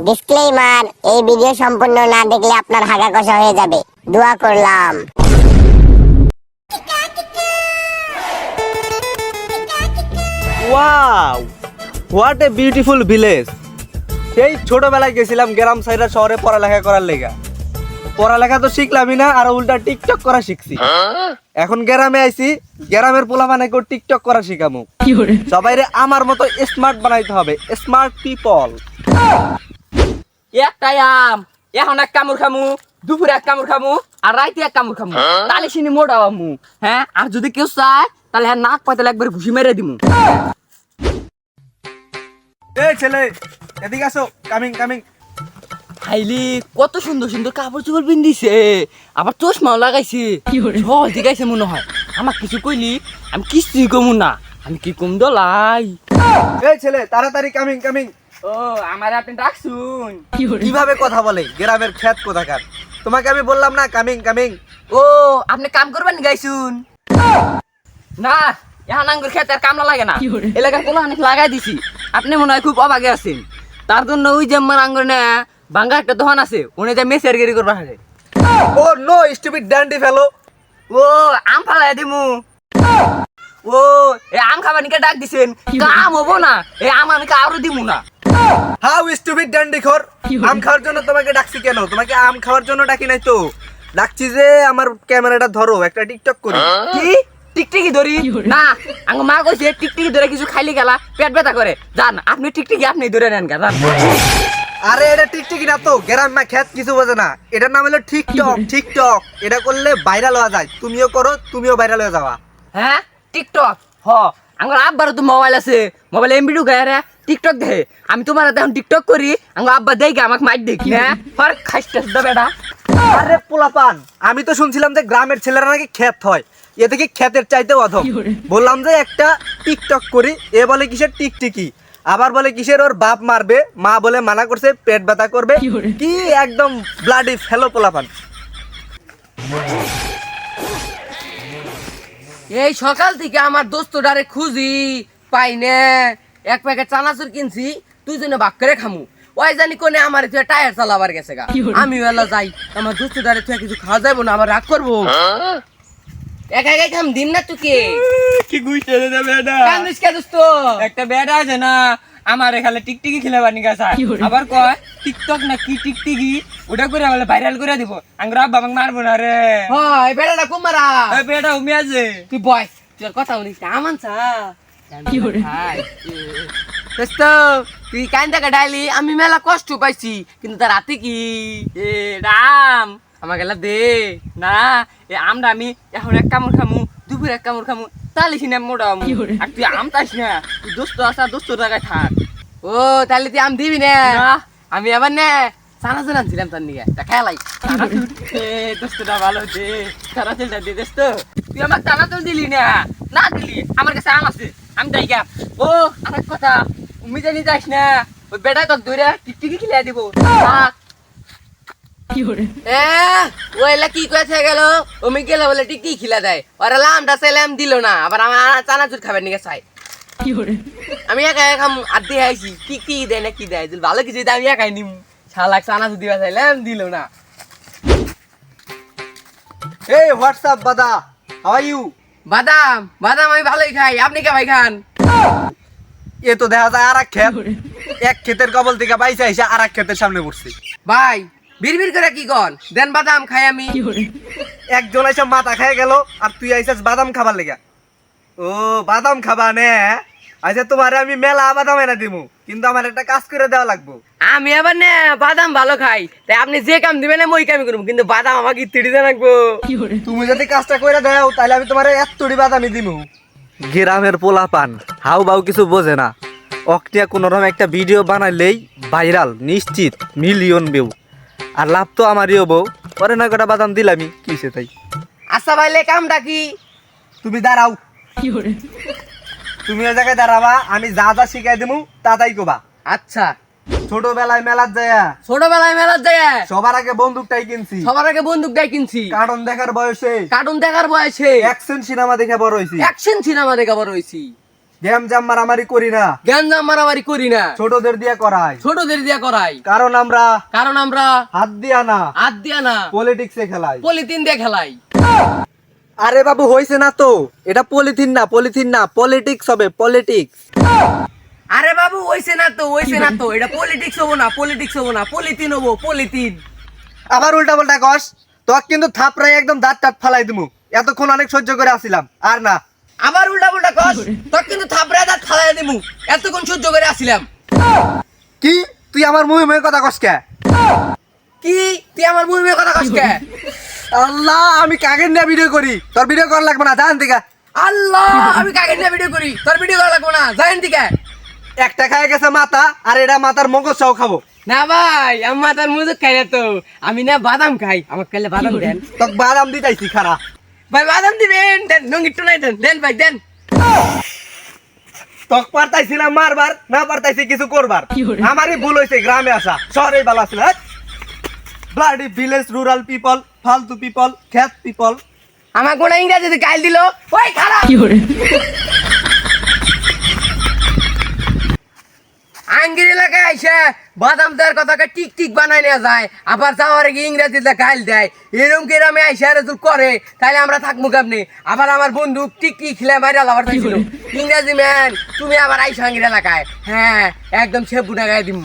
Disclaimer এই video সম্পূর্ণ না দেখলে আপনার হাগা কষা হয়ে যাবে। দোয়া করলাম। Wow what a beautiful village সেই ছোটবেলায় গেছিলাম গ্রাম সাইডের শহরে পড়ালেখা করার লেগা। পড়ালেখা তো শিখলামই না আর উল্টা টিকটক করা শিখছি। এখন গ্রামে আইছি গ্রামের পোলা মানে কেউ টিকটক করা শিখামু। সবাই আমার মতো স্মার্ট বানাইতে হবে স্মার্ট পিপল একটাই আম। এখন এক কামড় খামু দুপুরে এক কামড় খামু আর রাইতে এক কামড় খামু। তাহলে সিনি মোটা আমু হ্যাঁ? আর যদি কেউ চায় তাহলে হ্যাঁ নাক পাতালে একবার ঘুষি মেরে দিমু। এই ছেলে এদিকে আসো। কামিং কামিং হাইলি কত সুন্দর সুন্দর কাপড় চোপড় পিন্দিছে আবার চশমাও লাগাইছে। সব দিগাইছে মনে হয়। আমার কিছু কইলি আমি কিছুই কমু না। আমি কি কম দলাই? এই ছেলে তাড়াতাড়ি কামিং কামিং ও আমার আপনি ডাকছুন কীভাবে কথা বলে? গ্রামের খ্যাত কোথাকার? তোমাকে আমি বললাম না কামিং কামিং। ও আপনি কাম করবেন গাইছুন না এখন আঙ্গুর খেতে আর কামলা লাগে না। এলাকার কোলা অনেক লাগাই দিছি। আপনি মনে হয় খুব অবাগে আছেন। তার জন্য ওই যে আমার আঙ্গুর না বাঙ্গা একটা দোকান আছে উনি যে মেসের গেরি করবা হারে ও নো স্টুপিড ড্যান্ডি ফেলো ও আম ফালাই দিমু। ও এ আম খাবার নিকে ডাক দিছেন? কাম হব না এ আম আমি কারও দিমু না। হাউ স্টুপিড ড্যান্ডি খোর আম খাওয়ার জন্য তোমাকে ডাকছি কেন? তোমাকে আম খাওয়ার জন্য ডাকি নাই তো। ডাকছি যে আমার ক্যামেরাটা ধরো একটা টিকটক করি। কি? টিকটিকি ধরি? না আঙ্গ মা কইছে টিকটিকি ধরে কিছু খাইলি গেলা পেট ব্যথা করে। যান আপনি টিকটিকি আপনি ধরে নেন গা আরে এটা টিকটিকি না তো গ্রাম না খ্যাত কিছু বোঝে না। এটার নাম হলো টিকটক টিকটক। এটা করলে ভাইরাল হওয়া যায়। তুমিও করো তুমিও ভাইরাল হয়ে যাওয়া হ্যাঁ? টিকটক হ। আঙ্গুর আব্বারও তো মোবাইল আছে। মোবাইল এমবি ঢুকায় রে। টিকটক দেখে। আমি তোমার এখন টিকটক করি আঙ্গুর আব্বা দেখে আমাকে মাইট দেখি হ্যাঁ? ফর খাইস্টাস দা বেটা। আরে পোলাপান আমি তো শুনছিলাম যে গ্রামের ছেলেরা নাকি খ্যাত হয়। এ থেকে খ্যাতের চাইতে অধম? বললাম যে একটা টিকটক করি এ বলে কিসের টিকটিকি? আবার বলে কিসের ওর বাপ মারবে মা বলে মানা করছে পেট ব্যথা করবে। কি একদম ব্লাডি ফেলো পোলাপান। এই সকাল থেকে আমার দোস্ত দোস্তটারে খুঁজি পাই না। এক প্যাকেট চানাচুর কিনছি তুই জন্য বাক করে খামু। ওই জানি কোনে আমার তুই টায়ার চালাবার গেছে গা। আমি এলা যাই আমার দোস্তটারে তুই কিছু খাওয়া যাব না আবার রাগ করব। একা একা খাম দিন না তুকে। কি গুইছে রে বেটা। কান্দিস কে দোস্ত একটা বেটা আছে না আমার এখানে টিকটিকি খেলাবার নিকা চায় আবার কয় টিকটক না কি টিকটিকি? ওটা করে বলে ভাইরাল করে দিব। আঙ্গুর আব্বা আমাকে মারবো না রে। হয় বেড়াটা কুমারা ওই বেটা উমি আছে। তুই বয় তোর কথা বলিস আমান চা। দোস্ত তুই ডাইলি আমি মেলা কষ্ট পাইছি কিন্তু তার রাতে কি? এ রাম আমার গেলা দে। না এ আমরা আমি এখন এক কামড় খামু দুপুর এক কামড় খামু তাহলে সিনে মোটা আর তুই আম না তুই দোস্ত আসা দোস্ত টাকায় থাক। ও তাহলে তুই আম দিবি না। আমি আবার না সানা সানা ছিলাম তার নিয়ে তা খেলাই দোস্তটা ভালো দে সারা চলটা দে দোস্ত। তুই আমার টানা তো দিলি না না দিলি আমার কাছে আম আছে। আমি যাই গা ও আরেক কথা উমি জানি যাস না ওই বেটা তোর ধরে টিকটিকি খেলে দিব। ওইলা কি কয়েছে গেল? ওমি গেলে বলে টিকটি খিলা দেয়। ওরা লামটা চাইলাম দিল না আবার আমার চানাচুর খাবার নিকে চাই আমি একা একা আর দিয়ে আইছি। কি কি দেয় না কি দেয়? ভালো কিছু দেয় আমি একাই নিম। শালাক চানাচুর দিবা চাইলাম দিল না। এই হোয়াটসঅ্যাপ বাদা হাউ আর ইউ বাদাম বাদাম আমি ভালোই খাই। আপনি কে ভাই খান? এ তো দেখা যায় আর এক ক্ষেত এক ক্ষেতের কবল থেকে বাইসা এসে আর এক ক্ষেতের সামনে পড়ছি। ভাই বিড় বিড় করে কি কন? দেন বাদাম খাই আমি। একজন এসে মাথা খেয়ে গেল আর তুই আইসাস বাদাম খাবার লেগা। ও বাদাম খাবা নে। আচ্ছা তোমারে আমি মেলা বাদাম এনে দিমু কিন্তু আমার একটা কাজ করে দেওয়া লাগবো। আমি আবার না বাদাম ভালো খাই। তাই আপনি যে কাম দিবেন না মই কামই করব কিন্তু বাদাম আমাকে ইত্তিড়িতে রাখব তুমি যদি কাজটা করে দাও তাহলে আমি তোমার এতটি বাদামি দিমু। গ্রামের পোলা পান হাউ বাউ কিছু বোঝে না। অকটিয়া কোনো রকম একটা ভিডিও বানাইলেই ভাইরাল নিশ্চিত মিলিয়ন ভিউ আর লাভ তো আমারই হব। পরে নয় কটা বাদাম দিলামই কিসে তাই? আচ্ছা ভাইলে কামটা কি? তুমি দাঁড়াও। তুমি ওই জায়গায় দাঁড়াবা আমি যা যা শিখাই দিমু তা তাই কোবা। আচ্ছা। ছোটবেলায় মেলার যায় ছোটবেলায় মেলার যায় সবার আগে বন্দুকটাই কিনছি। সবার আগে বন্দুক দিয়ে কিনছি। কার্টুন দেখার বয়সে। কার্টুন দেখার বয়সে। অ্যাকশন সিনেমা দেখে বড় হয়েছি অ্যাকশন সিনেমা দেখা বড় গেম জাম মারামারি করি না। জ্ঞান জাম মারামারি করি না। ছোটদের দিয়ে করাই। ছোটদের দিয়া করাই। কারণ আমরা কারণ আমরা হাত দিয়া না। হাত দিয়া না। পলিটিক্সে খেলাই। পলিথিন দিয়ে খেলাই। আরে বাবু হয়েছে না তো। এটা পলিথিন না পলিথিন না পলিটিক্স হবে পলিটিক্স আরে বাবু ওইছে না তো ওইছে না তো। এটা পলিটিক্স হব না পলিটিক্স হব না পলিথিন হব পলিথিন আবার উল্টা পাল্টা কস তোর কিন্তু থাপড়াই একদম দাঁত টাত ফালাই দিমু। এতক্ষণ অনেক সহ্য করে আসিলাম আর না। আবার উল্টা উল্টা কস তোর কিন্তু থাপড়া দাঁত ফালাই দিমু। এতক্ষণ সহ্য করে আসিলাম। কি? তুই আমার মুহে মুহে কথা কস কে? কি? তুই আমার মুখে কথা কস কে? আল্লাহ আমি কাকের নিয়ে ভিডিও করি? তোর ভিডিও করা লাগবে না জান থেকে আল্লাহ আমি কাকে নিয়ে ভিডিও করি? তোর ভিডিও করা লাগবো না জানেন দিকে একটা খায় গেছে মাথা আর এটা মাথার মগজ চাও খাব। না ভাই আমি মাথার মুজুক খাই না তো। আমি না বাদাম খাই। আমার কালে বাদাম দেন। তোক বাদাম দিতাইছি খারা। ভাই বাদাম দিবেন। দেন নঙ্গিট্টু নাই দেন। দেন ভাই দেন। তক পারতাইছি না মারবার না পারতাইছি কিছু করবার। আমারই ভুল হয়েছে গ্রামে আসা শহরে বালা ছিল ব্লাডি ভিলেজ রুরাল পিপল ফালতু পিপল খ্যাত পিপল আমার কোন ইংরেজিতে গাইল দিল? ওই খারাপ আঙ্গির এলাকায় আইসা বাদাম দেওয়ার কথাকে টিক টিক বানাই নেওয়া যায়। আবার যাওয়ার আগে ইংরেজিতে গাইল দেয়। এরকম কেরামে আইসা রেজুল করে তাহলে আমরা থাকব কেমনি? আবার আমার বন্ধু টিক টিক খেলে মাইরা লাভার পাইছিল। ইংরেজি ম্যান তুমি আবার আইসা আঙ্গির এলাকায়। হ্যাঁ একদম সে বুনা গায়ে দিম।